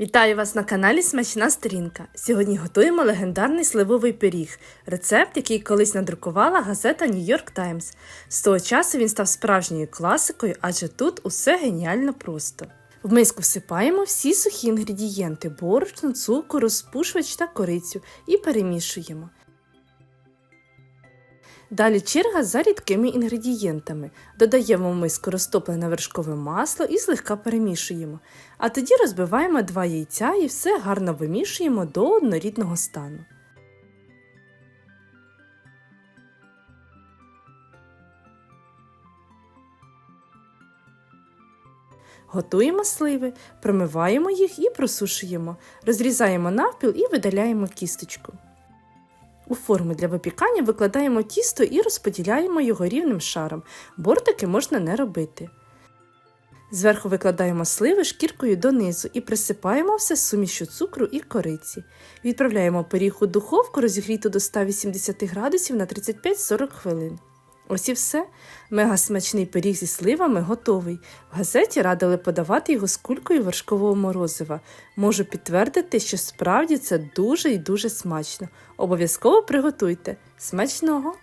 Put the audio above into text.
Вітаю вас на каналі Смачна Сторінка. Сьогодні готуємо легендарний сливовий пиріг, рецепт, який колись надрукувала газета York Times. З того часу він став справжньою класикою, адже тут усе геніально просто. В миску всипаємо всі сухі інгредієнти борошно, цукор, розпушувач та корицю і перемішуємо. Далі черга за рідкими інгредієнтами. Додаємо в миску розтоплене вершкове масло і злегка перемішуємо. А тоді розбиваємо два яйця і все гарно вимішуємо до однорідного стану. Готуємо сливи, промиваємо їх і просушуємо. Розрізаємо навпіл і видаляємо кісточку. У форму для випікання викладаємо тісто і розподіляємо його рівним шаром. Бортики можна не робити. Зверху викладаємо сливи шкіркою донизу і присипаємо все сумішю цукру і кориці. Відправляємо пиріг у духовку, розігріту до 180 градусів на 35-40 хвилин. Ось і все. Мегасмачний пиріг зі сливами готовий. В газеті радили подавати його з кулькою вершкового морозива. Можу підтвердити, що справді це дуже і дуже смачно. Обов'язково приготуйте. Смачного!